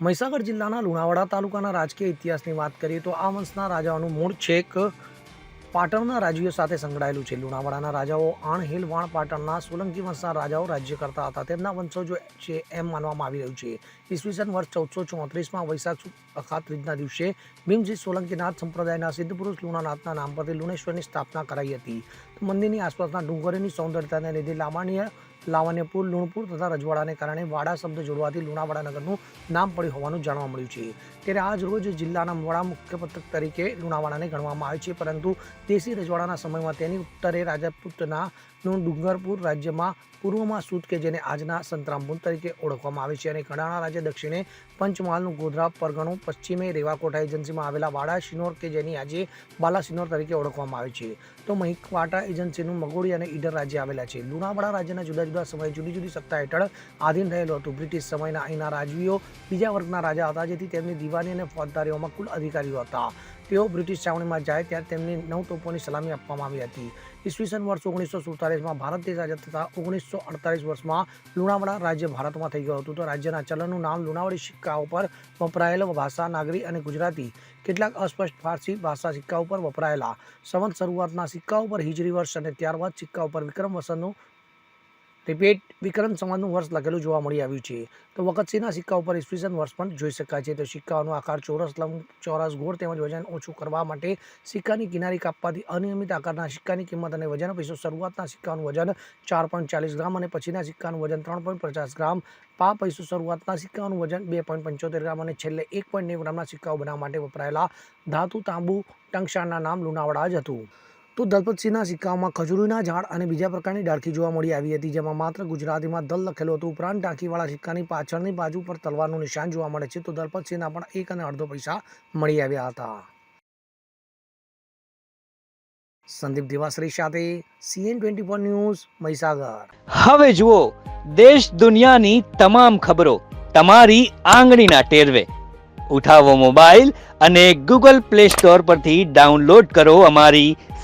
મહીસાગર જિલ્લાના લુણાવાડા તાલુકાના રાજકીય ઇતિહાસની વાત કરીએ તો આ વંશના રાજાઓનું મૂળ છેક પાટણના રાજ્યો સાથે સંકળાયેલું છે. લુણાવાડાના રાજાઓ આણ હિલ વાણ પાટણના સોલંકી વંશના રાજાઓ રાજ્ય કરતા હતા. તેમના વંશજો છે એમ માનવામાં આવી રહ્યું છે. ઈસવીસન વર્ષ ચૌદસો ચોત્રીસમાં વૈશાખ સુદ ત્રીજના દિવસે ભીમજી સોલંકીનાથ સંપ્રદાયના સિદ્ધ પુરુષ લુણાનાથના નામ પરથી લુણેશ્વરની સ્થાપના કરાઈ હતી. મંદિરની આસપાસના ડુંગરોની સૌંદર્યતાને લીધે લાવણ્ય લાવણ્યપુર, લુણપુર તથા રજવાડાને કારણે વાડા શબ્દ જોડવાથી લુણાવાડા નગરનું નામ પડ્યું હોવાનું જાણવા મળ્યું છે. ત્યારે આજ રોજ જિલ્લાના વડા મુખ્ય તરીકે લુણાવાડાને ગણવામાં આવે છે, પરંતુ દેશી રજવાડાના સમયમાં તેની ઉત્તરે રાજપૂતના ડુંગરપુર રાજ્યમાં પૂર્વમાં સૂત કે જેને આજના સંતરામપુર તરીકે ઓળખવામાં આવે છે અને કડાણા રાજ્ય દક્ષિણે પંચમહાલનું ગોધરા પરગણું પશ્ચિમે રેવાકોટા એજન્સીમાં આવેલા વાડા શિનોર કે જેની આજે બાલાશિનોર તરીકે ઓળખવામાં આવે છે. તો મહિકવાટા એજન્સીનું મગોડી અને ઈડર રાજ્ય આવેલા છે. લુણાવાડા રાજ્યના જુદા જુદા સમયે જુદી જુદી સત્તા હેઠળ આધીન રહેલો હતો. બ્રિટિશ સમયના અહીંના રાજવીઓ બીજા વર્ગના રાજા હતા, જેથી તેમની દિવાની અને ફોજદારીઓમાં કુલ અધિકારીઓ હતા. તેઓ બ્રિટિશ છાવણીમાં જાય ત્યારે તેમની નવ તોપોની સલામી આપવામાં આવી હતી. ઈસવીસન વર્ષ ઓગણીસો સુડતાલીસમાં ભારત દેશ આઝાદ થતા ઓગણીસો અડતાલીસ વર્ષમાં લુણાવાડા રાજ્ય ભારતમાં થઈ ગયું હતું. તો રાજ્યના ચલણનું નામ લુણાવાડી સિક્કા ઉપર વપરાયેલ ભાષા, નાગરી અને ગુજરાતી. કેટલાક અસ્પષ્ટ ફારસી ભાષા સિક્કા ઉપર વપરાયેલા. સંવત શરૂઆતના સિક્કા ઉપર હિજરી વર્ષ અને ત્યારબાદ સિક્કા ઉપર વિક્રમ વસનનું રિપીટ વિક્રમ સંવતનું વર્ષ લખેલું જોવા મળી આવ્યું છે. તો વખતસિંહના સિક્કા ઉપર ઈસવીસન વર્ષ પણ જોઈ શકાય છે. તો સિક્કાઓનો આકાર ચોરસ લંબ, ચોરસ ગોળ તેમજ વજન ઓછું કરવા માટે સિક્કાની કિનારી કાપવાથી અનિયમિત આકારના સિક્કાની કિંમત અને વજન પૈસો શરૂઆતના સિક્કાનું વજન ચાર પોઈન્ટ ચાલીસ ગ્રામ અને પછીના સિક્કાનું વજન ત્રણ પોઈન્ટ પચાસ ગ્રામ. પા પૈસો શરૂઆતના સિક્કાનું વજન બે પોઈન્ટ પંચોતેર ગ્રામ અને છેલ્લે એક પોઈન્ટ નેવું ગ્રામના સિક્કાઓ બનાવવા માટે વપરાયેલા ધાતુ તાંબુ ટંકશાળના નામ લુણાવડા જ હતું. તો દલપતસિંહના સિક્કાઓમાં ખજૂરીના ઝાડ અને બીજા પ્રકારની ડાળખી જોવા મળી આવી હતી, જેમાં માત્ર ગુજરાતીમાં દલ લખેલું હતું. ઉપરાંત ડાળખીવાળા સિક્કાની પાછળની બાજુ પર તલવારનું નિશાન જોવા મળે છે, તો દલપતસિંહના પણ એક અને અડધો પૈસા મળી આવ્યા હતા. સંદીપ દેવાશ્રી સાથે CN twenty four news, Mahisagar. હવે જુઓ, દેશ દુનિયાની તમામ ખબરો તમારી આંગળીના ટેરવે. ઉઠાવો મોબાઈલ અને ગૂગલ પ્લે સ્ટોર પરથી ડાઉનલોડ કરો અમારી